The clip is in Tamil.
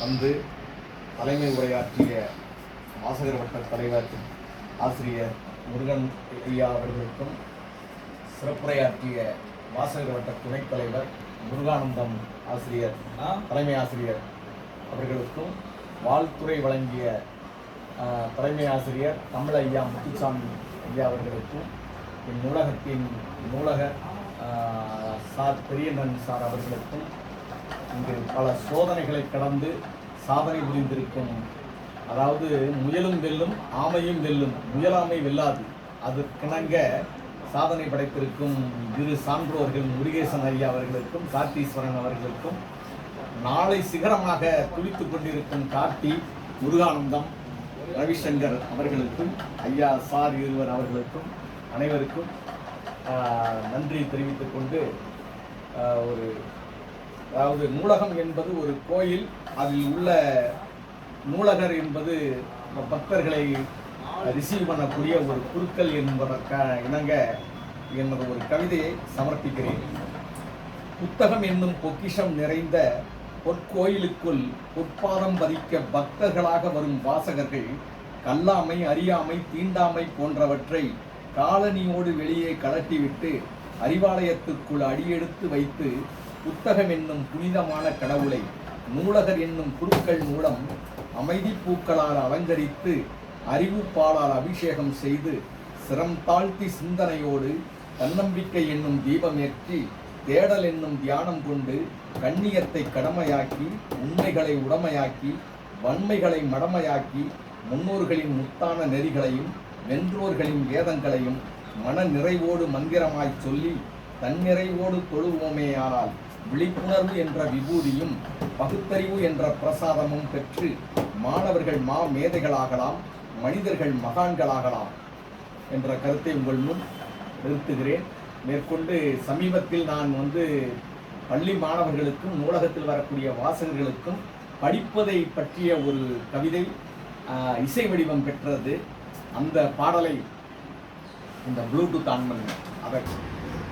வந்து தலைமை உரையாற்றிய வாசகர் வட்ட தலைவர் ஆசிரியர் முருகன் ஐயா அவர்களுக்கும் சிறப்புரையாற்றிய வாசகர் வட்ட துணைத் தலைவர் முருகானந்தம் ஆசிரியர் தலைமை ஆசிரியர் அவர்களுக்கும் வாழ்த்துறை வழங்கிய தலைமை ஆசிரியர் தமிழ் ஐயா முத்துசாமி ஐயா அவர்களுக்கும் இந்நூலகத்தின் நூலக சார் பெரியண்ணன் சார் அவர்களுக்கும் இங்கு பல சோதனைகளை கடந்து சாதனை புரிந்திருக்கும். அதாவது முயலும் வெல்லும் ஆமையும் வெல்லும். முயலாமை வெல்லாது. அதற்கிணங்க சாதனை படைத்திருக்கும் இரு சான்றோர்கள் முருகேசன் ஐயா அவர்களுக்கும் கார்த்தீஸ்வரன் அவர்களுக்கும் நாளை சிகரமாக துடித்துக் கொண்டிருக்கும் கார்த்தி முருகானந்தம் ரவிசங்கர் அவர்களுக்கும் ஐயா சார் இருவர் அவர்களுக்கும் அனைவருக்கும் நன்றி தெரிவித்துக் கொண்டு ஒரு அதாவது நூலகம் என்பது ஒரு கோயில் அதில் உள்ள நூலகர் என்பது பக்தர்களை ரிசீவ் பண்ணக்கூடிய ஒரு குருக்கள் என்பதற்க இணங்க எனது ஒரு கவிதையை சமர்ப்பிக்கிறேன். புத்தகம் என்னும் பொக்கிஷம் நிறைந்த பொற்கோயிலுக்குள் பொற்பாதம் பதிக்க பக்தர்களாக வரும் வாசகர்கள் கல்லாமை அறியாமை தீண்டாமை போன்றவற்றை காலனியோடு வெளியே கலட்டிவிட்டு அறிவாலயத்துக்குள் அடியெடுத்து வைத்து புத்தகம் என்னும் புனிதமான கடவுளை நூலகர் என்னும் குருக்கள் மூலம் அமைதி பூக்களால் அலங்கரித்து அறிவு அபிஷேகம் செய்து சிரம் தாழ்த்தி சிந்தனையோடு தன்னம்பிக்கை என்னும் தீபமேற்றி தேடல் என்னும் தியானம் கொண்டு கண்ணியத்தை கடமையாக்கி உண்மைகளை உடமையாக்கி வன்மைகளை மடமையாக்கி முன்னோர்களின் முத்தான நெறிகளையும் வென்றோர்களின் வேதங்களையும் மன நிறைவோடு மந்திரமாய்ச் சொல்லி தன்னிறைவோடு தொழுவோமேயானால் விழிப்புணர்வு என்ற விபூதியும் பகுத்தறிவு என்ற பிரசாதமும் பெற்று மாணவர்கள் மா மேதைகளாகலாம் மனிதர்கள் மகான்களாகலாம் என்ற கருத்தை உங்கள் முன் நிறுத்துகிறேன். மேற்கொண்டு சமீபத்தில் நான் வந்து பள்ளி மாணவர்களுக்கும் நூலகத்தில் வரக்கூடிய வாசகர்களுக்கும் படிப்பதை பற்றிய ஒரு கவிதை இசை வடிவம் பெற்றது. அந்த பாடலை இந்த ப்ளூடூத் ஆன் பண்ணுங்க அதை